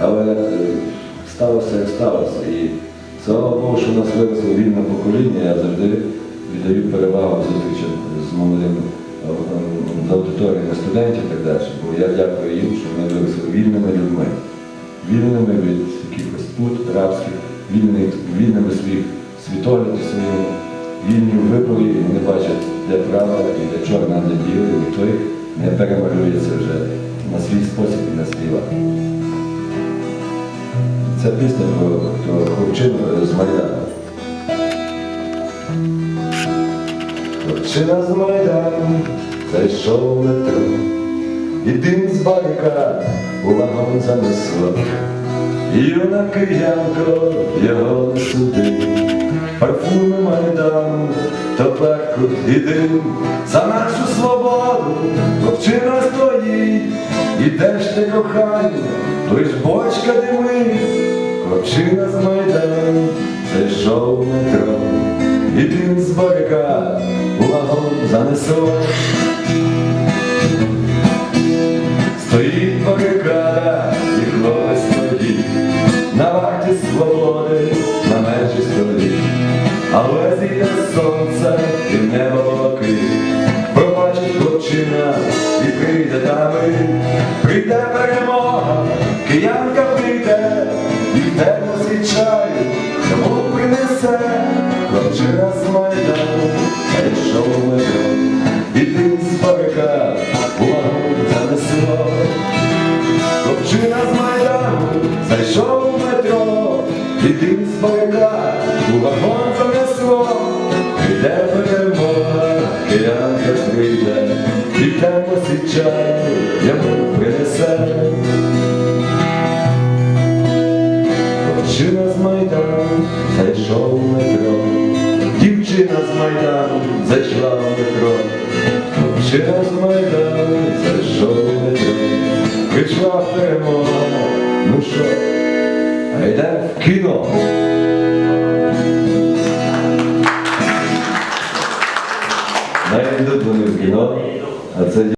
але е, сталося як сталося. І слава Богу, що в нас виросло вільне покоління, я завжди віддаю перевагу зустрічам з молодими е, з аудиторіями студентів і так далі. Бо я дякую їм, що ми виросли вільними людьми, вільними від якихось пут рабських, вільними, вільними своїх світоглядів своїми, вільні в виборі, і вони бачать, де правда і де чорна, де біле, і їх не перемалюється вже на свій спосіб і на свій лад. Це пісня про, хлопчину з Майдану. Хлопчина з Майдану зайшов в метро, і дим з барикад у вагон занесло. Юна киянко його не суди, парфуми Майдану, то перкут і дим, за нашу свободу хлопчина стоїть, і де ж ти кохання, лиш бочка димить, хлопчина з Майдану зайшов метро, і дим з барикад у вагон занесло. Стоїть барикада, і хлопець стоїть, на варті свободи, на межі столі. Але зійде сонце і небо блокить, побачить хлопчина і прийде та мить, прийде перемога, киянка прийде, і в термосі чаю йому принесе, хлопчина з Майдану, зайшов у метро, і дим з барикад у вагон занесло. Хлопчина з Майдану зайшов у метро, і дим з барикад у вагон занесло. Прийде перемога, киянка прийде, і термосі зайшов у метро, дівчина з Майдану зайшла в метро, хлопчина з Майдану зайшов у метро, прийшла перемога, ну що, а йде в кіно. Навіть йдуть вони в кіно, а це